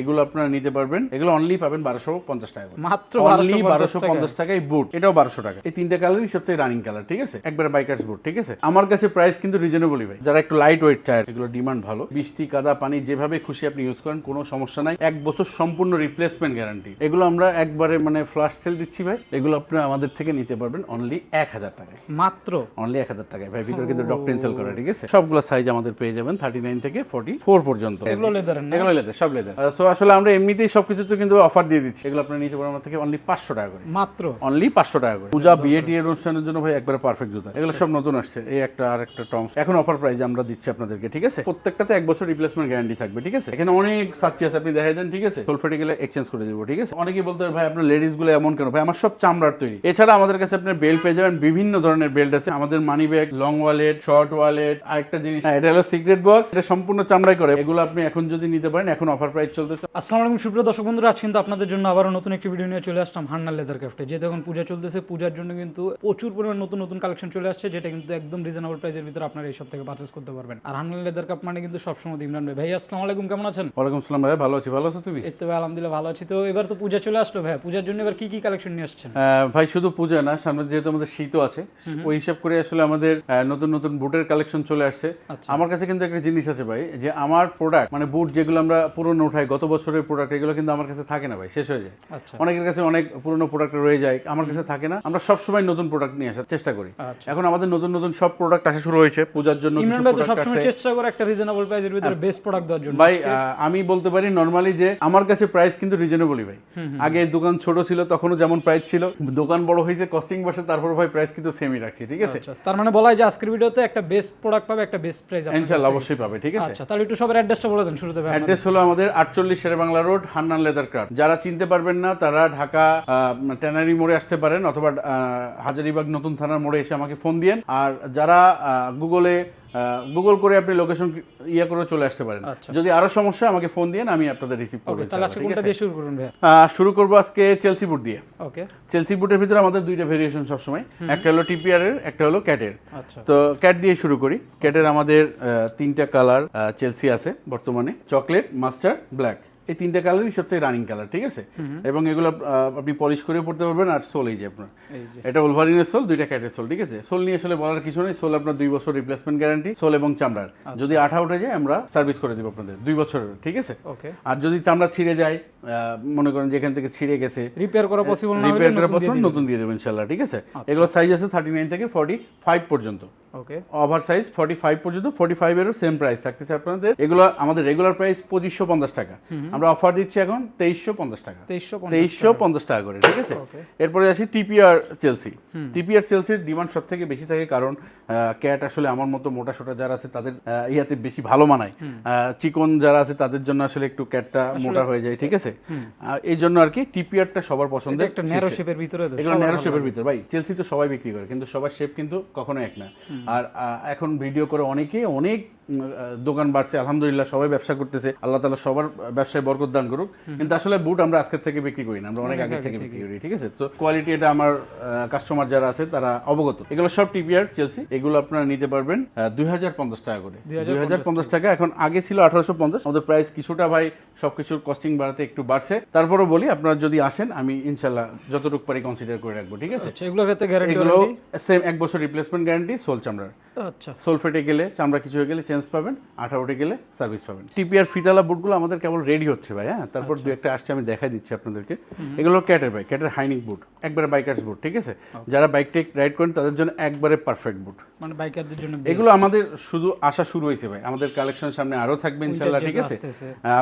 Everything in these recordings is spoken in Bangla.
এগুলো আপনারা নিতে পারবেন। এগুলো অনলি পাবেন বারোশো পঞ্চাশ টাকা মাত্র অনলি বারোশো পঞ্চাশ টাকায়। বুট এটাও বারোশো টাকা। এই তিনটা কালারই সবথেকে রানিং কালার ঠিক আছে? একবারে বাইকার্স বুট ঠিক আছে? আমার কাছে প্রাইস কিন্তু রিজনেবলই ভাই। যারা একটু লাইট ওয়েট চায় এগুলো ডিমান্ড ভালো। বৃষ্টি কাদা পানি যেভাবে খুশি আপনি ইউজ করেন কোনো সমস্যা নাই। এক বছর সম্পূর্ণ রিপ্লেসমেন্ট গ্যারান্টি এগুলো আমরা একবারে মানে ফ্লাশ সেল দিচ্ছি ভাই। এগুলো আপনারা আমাদের থেকে নিতে পারবেন অনলি এক হাজার টাকায়। মাত্র? অনলি এক হাজার টাকায়। ভাই ভিতরে কিন্তু ডক পেন্সিল করা ঠিক আছে? সবগুলো সাইজ আমাদের পেয়ে যাবেন থার্টি নাইন থেকে ফোর্টি ফোর পর্যন্ত। এগুলো লেদারের না? এগুলো লেদার সব লেদার সো আসলে আমরা এমনিতেই সবকিছুতে কিন্তু অফার দিয়ে দিচ্ছি। এগুলো আপনারা নিতে পারেন আমার থেকে অনলি পাঁচশো টাকা করে। মাত্র? অনলি পাঁচশো টাকা করে। পূজা বিয়ে টিয়ে অনুষ্ঠানের জন্য ভাই একবারে পারফেক্ট জুতা। এগুলো সব নতুন আসছে। এই একটা আর একটা টমস। এখন অফার প্রাইস আমরা দিচ্ছি আপনাদেরকে ঠিক আছে? প্রত্যেকটাতে এক বছর রিপ্লেসমেন্ট গ্যারান্টি থাকবে ঠিক আছে? এখানে অনেক সাচ্ছি আছে আপনি দেখাই দেন ঠিক আছে? সোলফেটে গেলে এক্সচেঞ্জ করে দেবো ঠিক আছে? অনেকেই বলতে ভাই আপনার লেডিসগুলো এমন কেন? ভাই আমার সব চামড়ার তৈরি। এছাড়া আমাদের কাছে আপনার বেল্ট পেয়ে যাবেন বিভিন্ন ধরনের বেল্ট আছে। আমাদের money bag long wallet short wallet আরেকটা জিনিস হ্যাঁ, এটা হলো সিক্রেট বক্স এটা সম্পূর্ণ চামড়াই করে। এগুলো আপনি এখন যদি নিতে পারেন এখন অফার প্রাইস চলতেছে আসসালামু আলাইকুম সুপ্রিয় দর্শক বন্ধুরা আজ কিন্তু আপনাদের জন্য আবারও নতুন একটি ভিডিও নিয়ে চলে আসলাম হান্নার লেদার ক্রাফটে যেহেতু এখন পূজা চলতেছে পূজার জন্য কিন্তু প্রচুর পরিমাণ নতুন নতুন কালেকশন চলে আসছে যেটা কিন্তু একদম রিজনেবল প্রাইসের ভিতরে আপনারা এই সব থেকে পারচেস করতে পারবেন। আর হান্নার লেদার কাপ মানে কিন্তু সবসময় ইমরান ভাই। ভাই আসসালামু আলাইকুম কেমন আছেন? ওয়ালাইকুম সালাম ভাই ভালো আছি। ভালো আছো তুমি? এই তো ভাই আলহামদুলিল্লাহ ভালো আছি। তো এবার তো পূজা চলে আসলো ভাই পূজার জন্য এবার কি কি কালেকশন নিয়ে আসছেন? ভাই শুধু পূজা না সামনে যেহেতু আমাদের শীতও আছে ওই হিসাব করে আসলে আমাদের নতুন নতুন বুটের কালেকশন চলে আসছে। আচ্ছা। আমার কাছে কিন্তু একটা জিনিস আছে ভাই যে আমার প্রোডাক্ট মানে বুট যেগুলো আমরা পুরনো উঠাই গত বছরের প্রোডাক্ট এগুলো কিন্তু আমার কাছে থাকে না ভাই শেষ হয়ে যায়। আচ্ছা। অনেকের কাছে অনেক পুরনো প্রোডাক্ট রয়ে যায় আমার কাছে থাকে না। আমরা সব সময় নতুন প্রোডাক্ট নিয়ে আসার চেষ্টা করি। আচ্ছা। এখন আমাদের নতুন নতুন সব প্রোডাক্ট আসা শুরু হয়েছে পূজার জন্য সবসময় চেষ্টা করে একটা রিজনেবল প্রাইসের ভিতরে বেস্ট প্রোডাক্ট দেওয়ার জন্য। ভাই আমি বলতে পারি নর্মালি যে আমার কাছে প্রাইস কিন্তু রিজনেবলই ভাই। আগে দোকান ছোট ছিল তখনও যেমন প্রাইস ছিল। দোকান বড় হয়েছে কস্টিং বাড়ছে তারপর ভাই প্রাইস কিন্তু সেমই রাখছি ঠিক আছে? আচ্ছা তার মানে বলা হয় যে আজকের ভিডিওতে একটা বেস্ট প্রোডাক্ট পাবে একটা বেস্ট প্রাইস ইনশাল্লাহ অবশ্যই পাবে ঠিক আছে? আচ্ছা তাহলে একটু সবার অ্যাড্রেসটা বলে দেন শুরুতে। অ্যাড্রেস হলো আমাদের আটচল্লিশ Shere Bangla road, Hannan leather craft. যারা চিনতে পারবেন না, তারা ঢাকা ট্যানারি মোড়ে আসতে পারেন, অথবা হাজারিবাগ নতুন থানার মোড়ে এসে আমাকে ফোন দিয়েন। আর যারা গুগলে গুগল করে আপনি লোকেশন ইয়ে করে চলে আসতে পারেন। আচ্ছা। যদি আরও সমস্যা আমাকে ফোন দিয়ে আমি আপনাদের রিসিভ করব তাহলে আজকে কোনটা দিয়ে শুরু করুন ভাই শুরু করব আজকে চেলসি বুট দিয়ে। ওকে চেলসি বুটের ভিতরে আমাদের দুইটা ভেরিয়েশন সবসময়। একটা হলো টিপিআর এর একটা হলো ক্যাটের আচ্ছা। তো ক্যাট দিয়ে শুরু করি। ক্যাটের আমাদের তিনটা কালার চেলসি আছে বর্তমানে। চকলেট মাস্টার ব্ল্যাক এই তিনটা কালারই সবথেকে রানিং কালার ঠিক আছে? এবং এগুলো আপনি পলিশ করে পড়তে পারবেন আর সোল এই যে আপনার। এটা ওলভারিনের সোল দুইটা ক্যাটের সোল ঠিক আছে? সোল নিয়ে আসলে বলার কিছু নেই সোল আপনার দুই বছর রিপ্লেসমেন্ট গ্যারান্টি সোল এবং চামড়ার। যদি আঠা উঠে যায় আমরা সার্ভিস করে দিব আপনাদের দুই বছরের ঠিক আছে? আর যদি চামড়া ছিঁড়ে যায় মনে করেন যেখান থেকে ছিঁড়ে গেছে রিপেয়ার করা পসিবল না রিপেয়ার দিয়ে দিবেন। নতুন দিয়ে দেবেন ইনশাল্লাহ ঠিক আছে? এগুলো সাইজ আছে থার্টি নাইন থেকে ফর্টি ফাইভ পর্যন্ত। Okay over size forty five পর্যন্ত ফর্টি ফাইভ এরও সেম প্রাইস থাকতেছে আপনাদের। এগুলো আমাদের রেগুলার প্রাইস পঁচিশশো পঞ্চাশ টাকা। আমরা অফার দিচ্ছি এখন তেইশশো পঞ্চাশ টাকা। তেইশশো পঞ্চাশ টাকা। করে ঠিক আছে? এরপরে আসি টিপিআর চেলসি টিপিআর চেলসির ডিমান্ড সব থেকে বেশি থাকে কারণ ক্যাট আসলে আমার মতো মোটা সোটা যারা আছে তাদের ইয়াতে বেশি ভালো মানায়। চিকন যারা আছে তাদের জন্য আসলে একটু ক্যাটটা মোটা হয়ে যায় ঠিক আছে? এই জন্য আর কি টিপিআরটা সবার পছন্দের একটা ন্যারো শেপের ভিতরে এগুলো ন্যারো শেপের ভিতরে। ভাই চেলসি তো সবাই বিক্রি করে কিন্তু সবার শেপ কিন্তু কখনো এক না। আর এখন ভিডিও করে অনেকে অনেক দোকান বাড়ছে আলহামদুলিল্লাহ সবাই ব্যবসা করতেছে আল্লাহ তালা সবার ব্যবসায় বরকত দান করুক। কিন্তু আসলে বুট আমরা আজকের থেকে বিক্রি করি না আমরা অনেক আগে থেকে বিক্রি করি ঠিক আছে? তো কোয়ালিটি এটা আমার কাস্টমার যারা আছে তারা অবগত। এগুলো সব টিপিআর চেলসি এগুলো আপনারা নিতে পারবেন দুই হাজার পঞ্চাশ টাকা করে। দুই হাজার পঞ্চাশ টাকা। এখন আগে ছিল আঠারোশো পঞ্চাশ আমাদের প্রাইস কিছুটা ভাই সবকিছুর কস্টিং বাড়াতে একটু বাড়ছে। তারপরও বলি আপনারা যদি আসেন আমি ইনশাল্লাহ যতটুকু পারি কনসিডার করে রাখব ঠিক আছে? আচ্ছা এগুলো সেম এক বছর রিপ্লেসমেন্ট গ্যারান্টি সোল চামড়ার। আচ্ছা। সোল ফেটে গেলে চামড়া কিছু হয়ে গেলে চেঞ্জ পাবেন আঠা উঠে গেলে সার্ভিস পাবেন। টিপিআর ফিতালা বুটগুলো আমাদের কেবল রেডি হচ্ছে ভাই হ্যাঁ? তারপর দু একটা আসছে আমি দেখাই দিচ্ছি আপনাদেরকে। এগুলো ক্যাটের ভাই ক্যাটের হাইনিক বুট একবারে বাইকার্স বুট ঠিক আছে? যারা বাইক টেক রাইড করেন তাদের জন্য একবারে পারফেক্ট বুট মানে বাইকারদের জন্য এগুলো আমাদের শুধু আসা শুরু হয়েছে ভাই আমাদের কালেকশন সামনে আরও থাকবে ইনশাল্লাহ ঠিক আছে?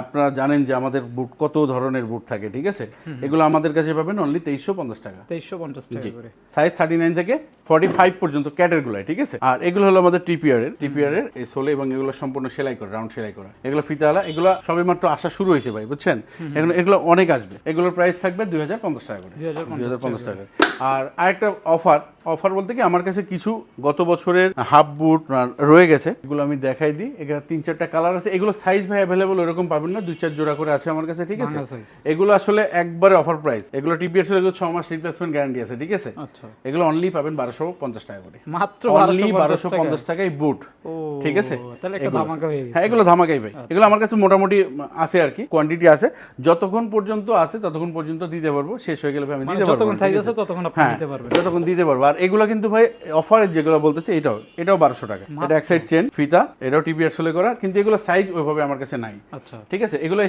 আপনারা জানেন যে আমাদের বুট কত ধরনের বুট থাকে ঠিক আছে? এগুলো আমাদের কাছে পাবেন অনলি তেইশশো পঞ্চাশ টাকা। তেইশশো পঞ্চাশ টাকা সাইজ থার্টি নাইন থেকে ফর্টি ফাইভ পর্যন্ত ক্যাটের গুলাই ঠিক আছে? আর এগুলো হলো আমাদের টিপিআর এর। টিপিআর এর এই সোলে এবং এগুলো সম্পূর্ণ সেলাই করে রাউন্ড সেলাই করা। এগুলো ফিতালা এগুলো সবে মাত্র আসা শুরু হয়েছে ভাই বুঝছেন? এখন এগুলো অনেক আসবে। এগুলোর প্রাইস থাকবে দুই হাজার পঞ্চাশ টাকা করে। 2050 দুই হাজার পঞ্চাশ টাকা। আর আরেকটা অফার অফার বলতে কি আমার কাছে কিছু গত বছরের হাফ বুট রয়ে গেছে। এগুলো আমি দেখাই দিই। এখানে তিন চারটা কালার আছে। এগুলো সাইজ ভাই অ্যাভেলেবল এরকম পাবেন না। দুই চার জোড়া করে আছে আমার কাছে ঠিক আছে? এগুলো আসলে একবারে অফার প্রাইস এগুলো টিপিএস এগুলো ছ মাস রিপ্লেসমেন্ট গ্যারান্টি আছে ঠিক আছে? আচ্ছা। এগুলো অনলি পাবেন বারোশো পঞ্চাশ টাকা করে। মাত্র অনলি বারোশো পঞ্চাশ টাকায়। বুট ঠিক আছে? তাহলে একটা এগুলো। ধামাকা হয়ে গেছে। হ্যাঁ এগুলো ধামাকাই ভাই। এগুলো আমার কাছে মোটামুটি আছে আর কি। কোয়ান্টিটি আছে। যতক্ষণ পর্যন্ত আছে ততক্ষণ পর্যন্ত দিতে পারব। শেষ হয়ে গেলে আমি মানে দিতে পারব। যতক্ষণ সাইজ আছে ততক্ষণ আপনি হ্যাঁ পারবেন। যতক্ষণ দিতে পারব। আর এগুলো কিন্তু ভাই অফারের যেগুলো বলতেছে এটাও এটাও বারোশো টাকা। এটা এক সাইড চেন ফিতা এটাও টিপিআর সোলে করা কিন্তু এগুলো সাইজ ওইভাবে আমার কাছে নাই। আচ্ছা। ঠিক আছে? এগুলো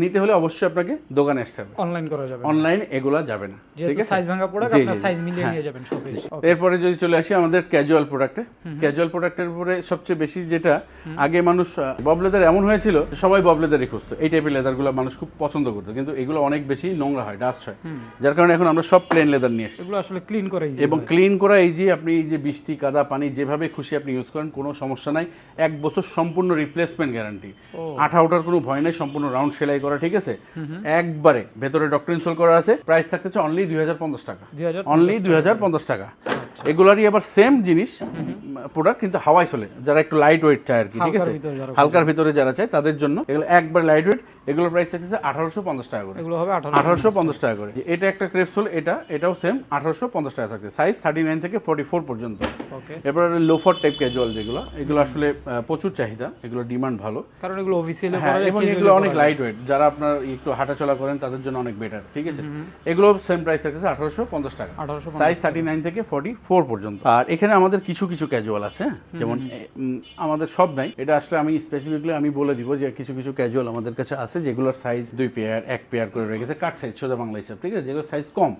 নিতে হলে অবশ্যই আপনাকে দোকানে আসতে হবে। অনলাইন করা যাবে অনলাইন এগুলা যাবে না। ঠিক আছে? সাইজ ভাঙা প্রোডাক্ট জি, আপনার সাইজ মিলিয়ে হ্যাঁ। নিয়ে যাবেন শপে এরপরে যদি চলে আসি আমাদের ক্যাজুয়াল প্রোডাক্টে ক্যাজুয়াল প্রোডাক্টের উপরে সবচেয়ে বেশি যেটা আগে মানুষ বব লেদার এমন হয়েছিল সবাই বব লেদারই খুঁজতো। এই টাইপের লেদারগুলো মানুষ খুব পছন্দ করতো। কিন্তু এগুলো অনেক বেশি নোংরা হয় ডাস্ট হয়। যার কারণে এখন আমরা সব প্লেন লেদার নিয়ে এসেছি এগুলো আসলে ক্লিন করে easy এবং হয়। ক্লিন করা এই যে আপনি এই যে বৃষ্টি কাদা পানি যেভাবে খুশি আপনি ইউজ করেন কোনো সমস্যা নাই। এক বছর সম্পূর্ণ রিপ্লেসমেন্ট গ্যারান্টি আঠা ওঠার কোনো ভয় নাই সম্পূর্ণ রাউন্ড সেলাই করা ঠিক আছে? একবারে ভেতরে ডক্টর ইনস্টল করা আছে প্রাইস থাকতেছে অনলি দুই হাজার পঞ্চাশ টাকা। অনলি দুই হাজার পঞ্চাশ টাকা। এগুলারই আবার সেম জিনিস প্রোডাক্ট কিন্তু হাওয়াই চলে। যারা একটু লাইট ওয়েট চায় আর কি ঠিক আছে? হালকার ভিতরে যারা চায় তাদের জন্য এগুলো একবার লাইট ওয়েট এগুলোর প্রাইস থাকতেছে আঠারোশো পঞ্চাশ টাকা করে। এগুলো হবে আঠারোশো পঞ্চাশ টাকা করে। এটা একটা ক্রেপসুল এটা এটাও সেম আঠারোশো পঞ্চাশ টাকা থাকছে সাইজ থার্টি নাইন থেকে ফোর্টি ফোর পর্যন্ত এরপর লোফার টাইপ ক্যাজুয়াল যেগুলো। এগুলো আসলে প্রচুর চাহিদা এগুলো ডিমান্ড ভালো। কারণ এগুলো অফিসিয়ালি হ্যাঁ এবং এগুলো অনেক লাইট ওয়েট যারা আপনার একটু হাঁটাচলা করেন তাদের জন্য অনেক বেটার ঠিক আছে? এগুলো সেম প্রাইস থাকতেছে আঠারোশো পঞ্চাশ টাকা। সাইজ থার্টি নাইন থেকে ফর্টি ফোর পর্যন্ত। আর এখানে আমাদের কিছু কিছু ক্যাজুয়াল আছে হ্যাঁ? যেমন আমাদের সব নাই। এটা আসলে আমি স্পেসিফিকলি আমি বলে দিব যে কিছু কিছু ক্যাজুয়াল আমাদের কাছে আছে যেগুলোর সাইজ দুই পেয়ার এক পেয়ার করে রেখেছে। কাট সাইজ সোজা বাংলা হিসাব ঠিক আছে? যেগুলো সাইজ কম।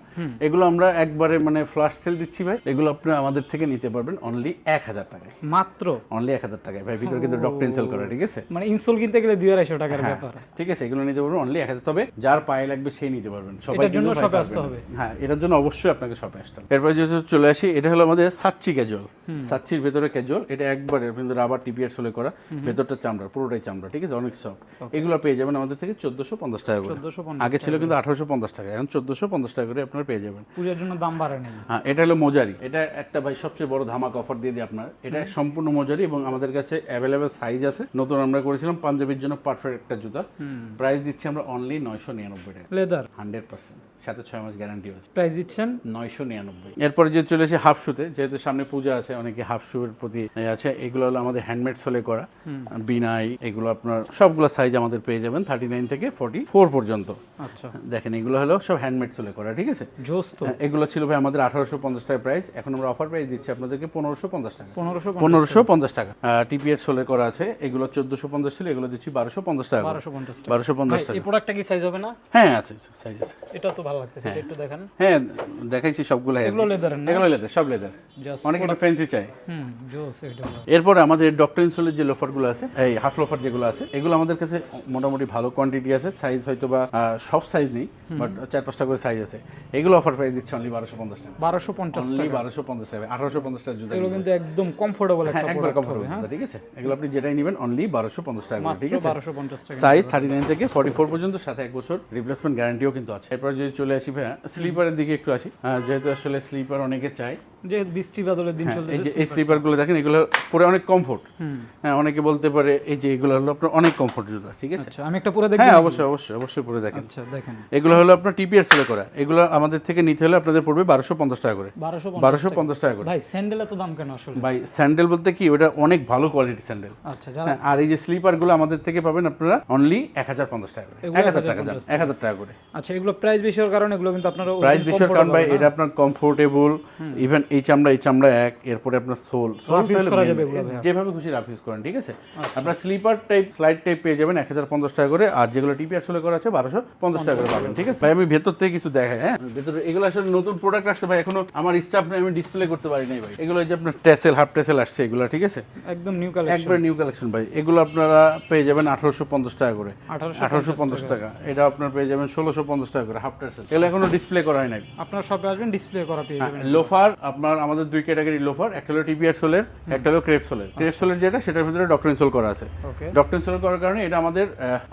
এগুলো আমরা একবারে মানে ফ্লাশ সেল দিচ্ছি ভাই? এগুলো আপনি আমাদের থেকে নিতে পারবেন অনলি এক হাজার টাকায়। মাত্র? অনলি এক হাজার টাকায়। ভাই ভিতরে কিন্তু ডক্টর ইনসেল করা ঠিক আছে? মানে ইনস্টল কিনতে গেলে দুই আড়াইশো টাকার হ্যাঁ, ব্যাপার। ঠিক আছে এগুলো নিতে পারবেন অনলি এক হাজার। তবে যার পায়ে লাগবে সেই নিতে পারবেন। সবাই এটার জন্য শপে আসতে হবে। হ্যাঁ এটার জন্য অবশ্যই আপনাকে শপে আসতে হবে। এরপরে যেহেতু চলে আসি এটা হলো আমাদের সাচ্চি ক্যাজুয়াল সাচ্চির ভেতরে ক্যাজুয়াল এটা একবারে কিন্তু রাবার টিপিয়ার সোলে করা। ভেতরটা চামড়া পুরোটাই চামড়া ঠিক আছে? অনেক সফট এগুলো পেয়ে যাবেন আমাদের থেকে চোদ্দশো পঞ্চাশ টাকা করে। আগে ছিল কিন্তু আঠারোশো পঞ্চাশ টাকা এখন চোদ্দশো পঞ্চাশ টাকা করে আপনারা পেয়ে যাবেন। পূজার জন্য দাম বাড়ে হ্যাঁ এটা হলো মোজারি এটা একটা ভাই সবচেয়ে বড় ধামাক অফার দিয়ে দিই আপনার। এটা সম্পূর্ণ মজারি এবং আমাদের কাছে অ্যাভেলেবেল সাইজ আছে। নতুন আমরা করেছিলাম পাঞ্জাবির জন্য পারফেক্ট একটা জুতা। প্রাইস দিচ্ছি আমরা অনলি নয়শো নিরানব্বই টাকা। লেদার হান্ড্রেড পার্সেন্ট সাথে ছয় মাস গ্যারান্টি আছে। প্রাইস দিচ্ছেন? নয়শো নিরানব্বই। এরপরে যে চলে আসে হাফ শুতে যেহেতু সামনে পূজা আছে অনেকে হাফ প্রতি আছে এগুলো হলো আমাদের হ্যান্ডমেড সোলে করা। বিনাই এগুলো আপনার সবগুলো সাইজ আমাদের পেয়ে যাবেন থার্টি নাইন থেকে ফোর্টি ফোর পর্যন্ত। আচ্ছা। দেখেন এগুলো হলো সব হ্যান্ডমেড সোলে করা ঠিক আছে? জোস তো হ্যাঁ, এগুলো ছিল ভাই আমাদের আঠারোশো পঞ্চাশ টাকা প্রাইস এখন আমরা অফার প্রাইস দিচ্ছি আপনাদেরকে পনেরোশো পঞ্চাশ টাকা। পনেরোশো পনেরোশো পঞ্চাশ টাকা। টিপিএর সোলে করা আছে এগুলো চোদ্দশো পঞ্চাশ ছিল এগুলো দিচ্ছি বারোশো পঞ্চাশ টাকা বারোশো পঞ্চাশ বারোশো পঞ্চাশ টাকা। এই প্রোডাক্টটা কি সাইজ হবে না? হ্যাঁ আছে সাইজ আছে। এটা তো ভালো লাগতেছে এটা একটু দেখেন। হ্যাঁ দেখাইছি সবগুলো এগুলো লেদার না? এগুলো লেদার সব লেদার অনেক একটু ফ্যান্সি চাই হুম জোস এটা এরপরে আমাদের ডক্টর ইনসোলের যে লোফারগুলো আছে এই হাফ লোফার যেগুলো আছে এগুলো আমাদের কাছে মোটামুটি ভালো কোয়ান্টিটি আছে। সাইজ হয়তো বা সব সাইজ নেই বাট চার পাঁচটা করে সাইজ আছে। এগুলো অফার প্রাইস দিচ্ছে অনলি বারোশো পঞ্চাশ টাকা। বারোশো পঞ্চাশ অনলি বারোশো পঞ্চাশ টাকা আঠারোশো পঞ্চাশ টাকা জুতা এগুলো কিন্তু একদম কমফোর্টেবল হ্যাঁ একবার কমফোর্টেবল হ্যাঁ। ঠিক আছে? এগুলো আপনি যেটাই নেবেন অনলি বারোশো পঞ্চাশ টাকা ঠিক আছে? বারোশো পঞ্চাশ টাকা সাইজ থার্টি নাইন থেকে ফর্টি ফোর পর্যন্ত সাথে এক বছর রিপ্লেসমেন্ট গ্যারান্টিও কিন্তু আছে। এরপর যদি চলে আসি ভাইয়া। স্লিপারের দিকে একটু আসি। যেহেতু আসলে স্লিপার অনেকে চায়। যে বৃষ্টি বাদলের দিন হ্যাঁ, এই যে এই স্লিপারগুলো দেখেন এগুলো পরে অনেক কমফোর্ট হ্যাঁ অনেকে বলতে পারে এই যে এগুলো হলো আপনার অনেক কমফোর্ট জুতা ঠিক আছে? আচ্ছা আমি একটা পুরো দেখব। হ্যাঁ অবশ্যই অবশ্যই অবশ্যই পরে দেখেন। আচ্ছা দেখেন। এগুলো হলো আপনার টিপিআর সেলে করা। এগুলো আমাদের থেকে নিতে হলে আপনাদের পড়বে বারোশো পঞ্চাশ টাকা করে। বারোশো বারোশো পঞ্চাশ টাকা করে। ভাই স্যান্ডেল এত দাম কেন আসলে? ভাই স্যান্ডেল বলতে কি ওটা অনেক ভালো কোয়ালিটি স্যান্ডেল আচ্ছা হ্যাঁ, আর এই যে স্লিপারগুলো আমাদের থেকে পাবেন আপনারা অনলি এক হাজার পঞ্চাশ টাকা করে। এগুলো এক হাজার টাকা 1050 যান এক হাজার টাকা করে। আচ্ছা এগুলো প্রাইস বেশি হওয়ার কারণে এগুলো কিন্তু আপনারা প্রাইস বেশি হওয়ার কারণ ভাই এটা আপনার কমফোর্টেবল ইভেন এই চামড়া এই চামড়া এক এরপরে আপনার সোল। সোল Rough করা যাবে এগুলো যেভাবে খুশি রাফ ইউজ করেন ঠিক আছে? আপনার স্লিপার টাইপ স্লাইড টাইপ পেয়ে যাবেন এক হাজার পঞ্চাশ টাকা করে আর যেগুলো টিপিআর সোলে করা আছে বারোশো পঞ্চাশ টাকা করে পাবেন ঠিক আছে? ভাই আমি ভেতর থেকে কিছু দেখাই হ্যাঁ? ভেতরে এগুলো আসলে নতুন প্রোডাক্ট আসছে ভাই এখনও আমার স্টাফ আমি ডিসপ্লে করতে পারি নাই ভাই। এগুলো এই যে আপনার টেসেল হাফ টেসেল আসছে এগুলো ঠিক আছে? একদম নিউ কালেকশন একবার নিউ কালেকশন ভাই। এগুলো আপনারা পেয়ে যাবেন আঠারোশো পঞ্চাশ টাকা করে। আঠারোশো আঠারোশো পঞ্চাশ টাকা। এটা আপনার পেয়ে যাবেন ষোলোশো পঞ্চাশ টাকা করে হাফ টেসেল এগুলো এখনও ডিসপ্লে করা হয় নাই। আপনার শপে আসবেন ডিসপ্লে করা পেয়ে যাবেন লোফার আপনার আমাদের দুই ক্যাটাগরি লোফার একটা হলো টিপিআর সোলের একটা হলো ক্রেপ সোলের ক্রেপ সোলের যেটা সেটার ভিতরে ডক্টর ইনসোল করা আছে। ডক্টর ইনসোল করার কারণে এটা আমাদের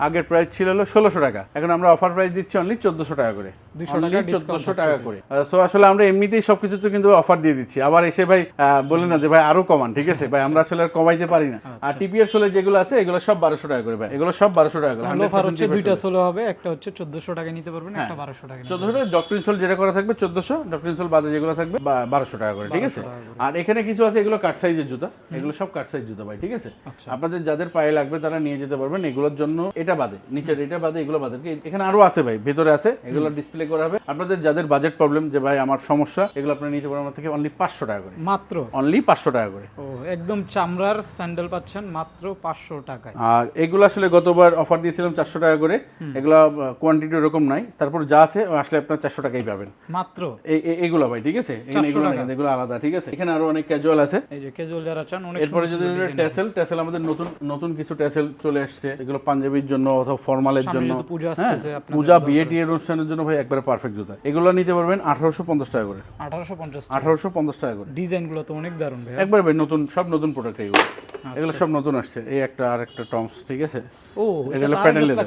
আগের প্রাইস ছিল হলো ষোলোশো টাকা। এখন আমরা অফার প্রাইস দিচ্ছি অনলি চোদ্দশো টাকা করে। 200 টাকা discount চোদ্দশো টাকা করে। সো আসলে আমরা এমনিতেই সবকিছুতে কিন্তু অফার দিয়ে দিচ্ছি। আবার এসে ভাই আহ, বলেন না যে ভাই আরও কমান ঠিক আছে? ভাই আমরা আসলে আর কমাইতে পারি না। আর টিপিআর সোলের যেগুলো আছে এগুলো সব বারোশো টাকা করে ভাই। এগুলো সব বারোশো টাকা করে লোফার হচ্ছে দুইটা সোলো হবে একটা হচ্ছে চোদ্দশো টাকা নিতে পারবেন একটা বারোশো টাকা নিতে চোদ্দশো ডক্টর ইনসোল যেটা করা থাকবে চোদ্দশো। ডক্টর ইনসোল বাদে যেগুলো থাকবে বারোশো টাকা করে ঠিক আছে? আর এখানে কিছু আছে এগুলো কাট সাইজের জুতা। এগুলো সব কাট সাইজ জুতা ভাই ঠিক আছে? আচ্ছা। আপনাদের যাদের পায়ে লাগবে তারা নিয়ে যেতে পারবেন। এগুলোর জন্য এটা বাদে নিচের এটা বাদে এগুলো বাদে। এখানে আরও আছে ভাই ভেতরে আছে এগুলো ডিসপ্লে করা হবে। আপনাদের যাদের বাজেট প্রবলেম যে ভাই আমার সমস্যা এগুলো আপনারা নিতে পারবেন আমার থেকে অনলি পাঁচশো টাকা করে। মাত্র? অনলি পাঁচশো টাকা করে। ও একদম চামড়ার স্যান্ডেল পাচ্ছেন মাত্র পাঁচশো টাকায়। আর এগুলো আসলে গতবার অফার দিয়েছিলাম চারশো টাকা করে। এগুলো কোয়ান্টিটি ওরকম নাই। তারপর যা আছে আসলে আপনার চারশো টাকাই পাবেন। মাত্র? এই এই- এগুলো ভাই ঠিক আছে? এগুলো আলাদা ঠিক আছে? এখানে আরও অনেক ক্যাজুয়াল আছে। এই যে ক্যাজুয়াল যারা চান অনেক এরপরে যদি টেসেল টেসেল আমাদের নতুন নতুন কিছু টেসেল চলে আসছে এগুলো পাঞ্জাবির জন্য অথবা ফর্মালের জন্য। পূজা হ্যাঁ পূজা বিয়ে টিয়ে অনুষ্ঠানের জন্য ভাই একবারে পারফেক্ট জুতা। এগুলো নিতে পারবেন আঠারোশো পঞ্চাশ টাকা করে। আঠারোশো পঞ্চাশ আঠারোশো পঞ্চাশ টাকা করে। ডিজাইনগুলো তো অনেক দারুণ ভাই একবার ভাই নতুন সব নতুন প্রোডাক্ট এগুলো। আচ্ছা। এগুলো সব নতুন আসছে। এই একটা আর একটা টমস ঠিক আছে? ও এটা হলো তো লেদার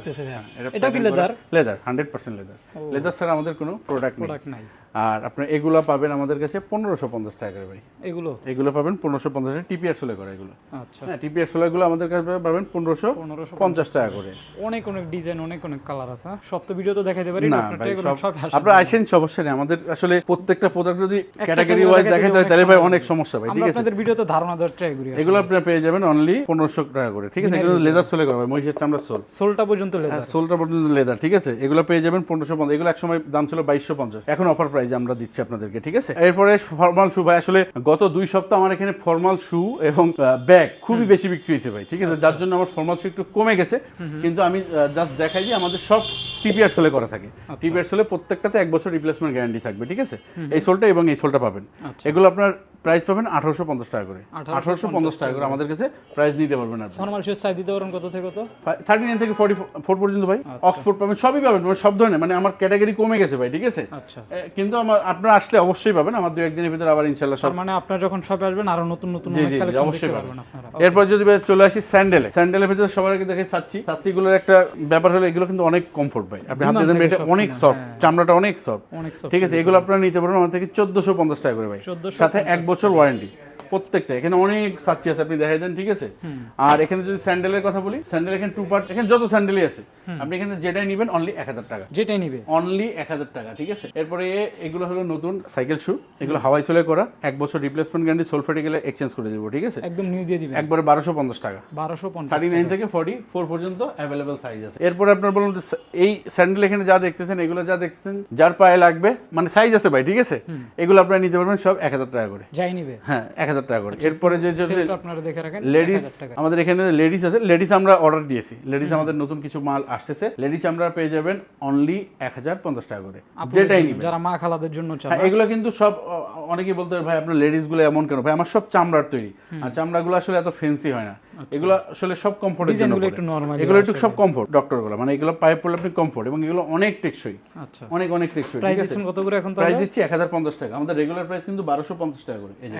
এটা কি leather leather hundred percent leather leather ছাড়া আমাদের কোনো প্রোডাক্ট নাই। আর আপনার এগুলো পাবেন আমাদের কাছে পনেরোশো পঞ্চাশ টাকা করে ভাই। এগুলো? এগুলো পাবেন পনেরোশো পঞ্চাশ টাকা। টিপিআর সোলে করা এগুলো। আচ্ছা। হ্যাঁ টিপিআর সোলাগুলো আমাদের কাছে পাবেন পনেরোশো পনেরোশো পঞ্চাশ টাকা করে। অনেক অনেক ডিজাইন অনেক অনেক কালার আছে হ্যাঁ? সব তো ভিডিও তো দেখাইতে পারি না আপনার আসেন সমস্যা নেই আমাদের আসলে প্রত্যেকটা প্রোডাক্ট যদি ক্যাটাগরি ওয়াইজ দেখাতে হয় তাহলে ভাই অনেক সমস্যা ভাই ঠিক আছে? আপনাদের ভিডিওতে ধারণা দেওয়ার ট্রাই করি এগুলো আপনারা পেয়ে যাবেন অনলি পনেরোশো টাকা করে ঠিক আছে? এগুলো লেদার সোলে করা ভাই মহিষের চামড়ার সোল সোলটা পর্যন্ত লেদার সোলটা পর্যন্ত লেদার ঠিক আছে? এগুলো পেয়ে যাবেন পনেরোশো পঞ্চাশ। এগুলো একসময় দাম ছিল বাইশশো পঞ্চাশ এখন অফার প্রাইজে আমরা দিচ্ছি আপনাদেরকে ঠিক আছে? এরপরে ফর্মাল শু ভাই আসলে গত দুই সপ্তাহ আমার এখানে ফর্মাল শু এবং ব্যাগ খুবই বেশি বিক্রি হয়েছে ভাই ঠিক আছে? যার জন্য আমার ফর্মাল শু একটু কমে গেছে কিন্তু আমি জাস্ট দেখাই যে আমাদের সব টিপিআর সোলে করা থাকে। টিপিআর সোলে প্রত্যেকটাতে এক বছর রিপ্লেসমেন্ট গ্যারান্টি থাকবে ঠিক আছে? এই সোলটা এবং এই সোলটা পাবেন। এগুলো আপনার প্রাইস পাবেন আঠারোশো পঞ্চাশ টাকা করে। 1850 আঠারোশো পঞ্চাশ টাকা করে আমাদের কাছে প্রাইস নিতে পারবেন আপনি। ফর্মাল শুজ সাইজ দিতে পারেন কত থেকে কত? থার্টি নাইন থেকে ফোর্টি ফোর পর্যন্ত ভাই। অক্সফোর্ড পাবেন সবই পাবেন মানে সব ধরনের মানে আমার ক্যাটাগরি কমে গেছে ভাই ঠিক আছে? আচ্ছা। কিন্তু আমার আপনারা আসলে অবশ্যই পাবেন আমার দু একদিনের ভিতরে আবার ইনশাল্লাহ সব মানে আপনার যখন শপে আসবেন আরও নতুন নতুন জি, অনেক জি, অবশ্যই পাবেন। পারবেন আপনারা। এরপর যদি চলে আসি স্যান্ডেলে স্যান্ডেলের ভিতরে সবার আগে দেখে সাচ্ছি সাচ্ছিগুলোর একটা ব্যাপার হলো এগুলো কিন্তু অনেক কমফোর্ট ভাই। আপনি হাতে দেন এটা অনেক সফট হ্যাঁ। চামড়াটা অনেক সফট ঠিক আছে এগুলো। আপনারা নিতে পারবেন আমার থেকে চোদ্দশো পঞ্চাশ টাকা করে ভাই। 1450 সাথে এক বছর ওয়ারেন্টি প্রত্যেকটা এখানে অনেক সাচ্ছি আছে আপনি দেখাই দেন ঠিক আছে? আর এখানে যদি স্যান্ডেলের কথা বলি স্যান্ডেল এখানে টু পার্ট এখানে যত স্যান্ডেলই আছে আপনি এখানে যেটাই নেবেন অনলি এক হাজার টাকা। যেটাই নিবে। অনলি এক হাজার টাকা ঠিক আছে? এরপরে এগুলো হলো নতুন সাইকেল শু এগুলো হাওয়াই সোলে করা এক বছর রিপ্লেসমেন্ট গ্যারান্টি সোলফেটে গেলে এক্সচেঞ্জ করে দেবো ঠিক আছে? একদম নিউ দিয়ে দিবেন। একবারে বারোশো পঞ্চাশ টাকা। বারোশো পঞ্চাশ থার্টি নাইন থেকে ফর্টি ফোর পর্যন্ত অ্যাভেলেবেল সাইজ আছে। এরপরে আপনার বলুন এই স্যান্ডেল এখানে যা দেখতেছেন এগুলো যা দেখতেছেন যার পায়ে লাগবে মানে সাইজ আছে ভাই ঠিক আছে? এগুলো আপনারা নিতে পারবেন সব এক হাজার টাকা করে। যাই নিবে। হ্যাঁ এক হাজার টাকা করে। এরপরে যে যে আপনারা দেখে রাখেন লেডিস আমাদের এখানে লেডিস আছে লেডিস আমরা অর্ডার দিয়েছি। লেডিস আমাদের নতুন কিছু মাল আসতেছে। লেডিস আমরা পেয়ে যাবেন অনলি এক হাজার পঞ্চাশ টাকা করে। যেটাই নিবেন। যারা মা খালাদের জন্য হ্যাঁ এগুলো কিন্তু সব অনেকেই বলতে ভাই আপনার লেডিসগুলো এমন কেন? ভাই আমার সব চামড়ার তৈরি। আর চামড়াগুলো আসলে এত ফেন্সি হয় না। এগুলো আসলে সব কমফোর্টের জন্য। একটু normal এগুলো একটু সব কমফোর্ট মানে এগুলো পায়ে পড়লে আপনি কমফোর্ট এবং এগুলো অনেক টেকসই। আচ্ছা। অনেক অনেক টেকসই প্রাইস দিচ্ছেন কত করে এখন প্রাইস দিচ্ছি এক হাজার পঞ্চাশ টাকা। আমাদের রেগুলার প্রাইস কিন্তু বারোশো পঞ্চাশ টাকা করে। এই যে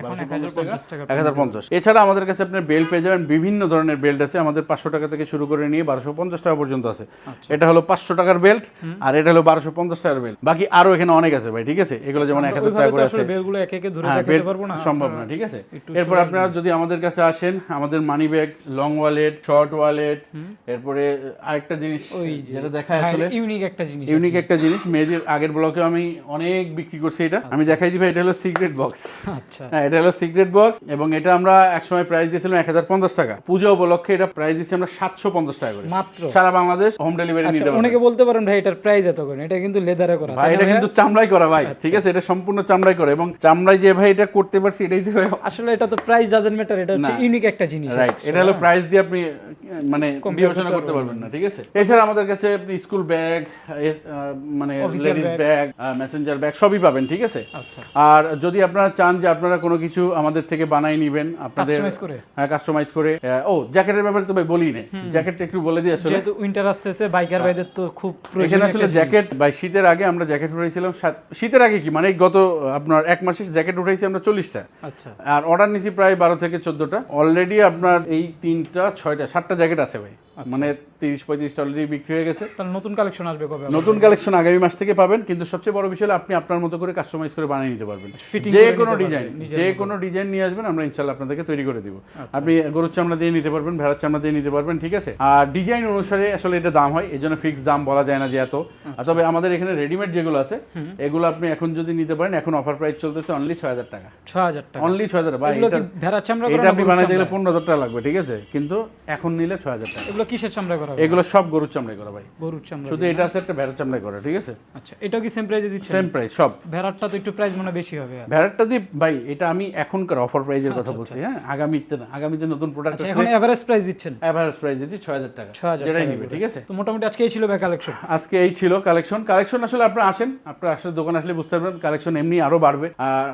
1050 এছাড়া আমাদের কাছে আপনার বেল্ট পেয়ে যাবেন বিভিন্ন ধরনের বেল্ট আছে। আমাদের পাঁচশো টাকা থেকে শুরু করে নিয়ে বারোশো পঞ্চাশ টাকা পর্যন্ত আছে। আচ্ছা। এটা হলো পাঁচশো টাকার বেল্ট আর এটা হলো বারোশো পঞ্চাশ টাকার বেল্ট। বাকি আরও এখানে অনেক আছে ভাই ঠিক আছে? এগুলো যেমন এক হাজার টাকা করে আছে। বেলগুলো একে একে ধরে হ্যাঁ, দেখাতে বেল্ট পারব না? সম্ভব না ঠিক আছে? এরপর আপনারা যদি আমাদের কাছে আসেন আমাদের money bag long wallet short wallet এরপরে আরেকটা জিনিস যেটা দেখায় আসলে। ইউনিক একটা জিনিস ইউনিক একটা জিনিস মেয়েদের আগের ব্লকে আমি অনেক বিক্রি করছি এটা। আমি দেখাই দিই ভাই এটা হলো সিক্রেট বক্স আচ্ছা। হ্যাঁ এটা হলো সিক্রেট বক্স এবং এটা আমরা একসময় প্রাইস দিয়েছিলাম এক হাজার পঞ্চাশ টাকা। পুজো উপলক্ষে এটা প্রাইস দিচ্ছি আমরা সাতশো পঞ্চাশ টাকা করে। মাত্র? সারা বাংলাদেশ হোম ডেলিভারি আচ্ছা নিতে পারবেন অনেকে বলতে পারেন ভাই এটার প্রাইস এত করে এটা কিন্তু লেদারে করা। ভাই এটা কিন্তু চামড়াই করা ভাই আচ্ছা। ঠিক আছে? এটা সম্পূর্ণ চামড়াই করে এবং চামড়াই যে ভাই এটা করতে পারছি এটাই দিয়ে আসলে এটা তো প্রাইস ডাজেন্ট ম্যাটার এটা হচ্ছে ইউনিক একটা জিনিস। রাইট এটা হলো প্রাইস দিয়ে আপনি মানে বিবেচনা করতে পারবেন না ঠিক আছে? এছাড়া আমাদের কাছে আপনি স্কুল ব্যাগ মানে লেডিস ব্যাগ মেসেঞ্জার ব্যাগ সবই পাবেন ঠিক আছে? আচ্ছা। আর যদি আপনারা চান যে আপনারা কোনো কিছু আমাদের থেকে বানাই নিবেন আপনাদের হ্যাঁ কাস্টমাইজ করে ও জ্যাকেটের ব্যাপারে তো ভাই বলি না জ্যাকেটটা একটু বলে দিই আসলে। যেহেতু উইন্টার আসতেছে বাইকার ভাইদের তো খুব এখানে প্রয়োজনীয় আসলে জ্যাকেট ভাই শীতের আগে আমরা জ্যাকেট উঠাইছিলাম শীতের আগে কি মানে গত আপনার এক মাসে জ্যাকেট উঠাইছি আমরা চল্লিশটা। আচ্ছা। আর অর্ডার নিছি প্রায় বারো থেকে চোদ্দটা। অলরেডি আপনার এই তিনটা ছয়টা সাতটা জ্যাকেট আছে ভাই। মানে তিরিশ পঁয়ত্রিশটা অলরেডি বিক্রি হয়ে গেছে। তাহলে নতুন কালেকশন আসবে কবে নতুন কালেকশন আগামী মাস থেকে পাবেন কিন্তু সবচেয়ে বড় বিষয় হলো আপনি আপনার মতো করে কাস্টমাইজ করে বানিয়ে নিতে পারবেন। যে কোনো ডিজাইন যে কোনো ডিজাইন নিয়ে আসবেন আমরা ইনশাল্লাহ আপনাদেরকে তৈরি করে দিব। আপনি গরুর চামড়া দিয়ে নিতে পারবেন ভেড়ার চামড়া দিয়ে নিতে পারবেন ঠিক আছে? আর ডিজাইন অনুসারে আসলে এটা দাম হয় এই জন্য ফিক্স দাম বলা যায় না যে এত। তবে আমাদের এখানে রেডিমেড যেগুলো আছে এগুলো আপনি এখন যদি নিতে পারেন এখন অফার প্রাইস চলতেছে অনলি ছয় হাজার টাকা। ছ হাজার টাকা। অনলি ছয় হাজার এগুলো এটা ভেড়ার চামড়া এটা আপনি বানাইতে গেলে পনেরো হাজার টাকা লাগবে ঠিক আছে? কিন্তু এখন নিলে ছয় হাজার টাকা। এগুলো কিসের চামড়া করা? এগুলো সব গরুর চামড়াই করা ভাই। গরুর চামড়া শুধু এটা আছে একটা ভেড়ার চামড়াই করা ঠিক আছে? আচ্ছা এটাও কি সেম প্রাইসে দিচ্ছেন? সেম প্রাইস সব। ভেড়ারটা তো একটু প্রাইস মনে বেশি হবে আর। ভেড়ারটা দিয়ে ভাই এটা আমি এখনকার অফার প্রাইজের কথা বলছি হ্যাঁ? আগামীতে না আগামীতে নতুন প্রোডাক্ট আচ্ছা এখন এভারেজ প্রাইস দিচ্ছেন। অ্যাভারেজ প্রাইস দিচ্ছি ছয় হাজার টাকা ছয় হাজার যেটাই টাকা নিবে ঠিক আছে? তো মোটামুটি আজকে এই ছিল ভাই কালেকশন আজকে এই ছিল কালেকশন কালেকশন আসলে আপনারা আসেন আপনারা আসলে দোকান আসলে বুঝতে পারবেন কালেকশন এমনি আরও বাড়বে।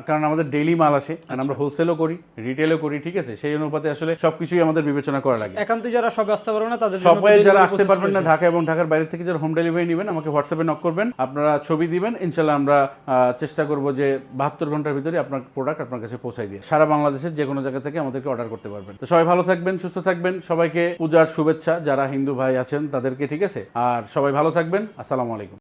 কারণ আমাদের ডেইলি মাল আসে কারণ আমরা হোলসেলও করি রিটেলও করি ঠিক আছে? সেই অনুপাতে আসলে সবকিছুই আমাদের বিবেচনা করা লাগে। একান্ত যারা সব আসতে পারবে না তাদের সবাই যারা আসতে পারবেন না ঢাকা এবং ঢাকার বাইরে থেকে যারা হোম ডেলিভারি নেবেন আমাকে হোয়াটসঅ্যাপে নক করবেন। আপনারা ছবি দিবেন। ইনশাল্লাহ আমরা আহ, চেষ্টা করব যে বাহাত্তর ঘণ্টার ভিতরে আপনার প্রোডাক্ট আপনার কাছে পৌঁছাই দিয়ে। সারা বাংলাদেশের যে কোনো জায়গা থেকে আমাদেরকে অর্ডার করতে পারবেন। তো সবাই ভালো থাকবেন সুস্থ থাকবেন। সবাইকে পূজার শুভেচ্ছা। যারা হিন্দু ভাই আছেন তাদেরকে ঠিক আছে? আর সবাই ভালো থাকবেন। আসসালামু আলাইকুম।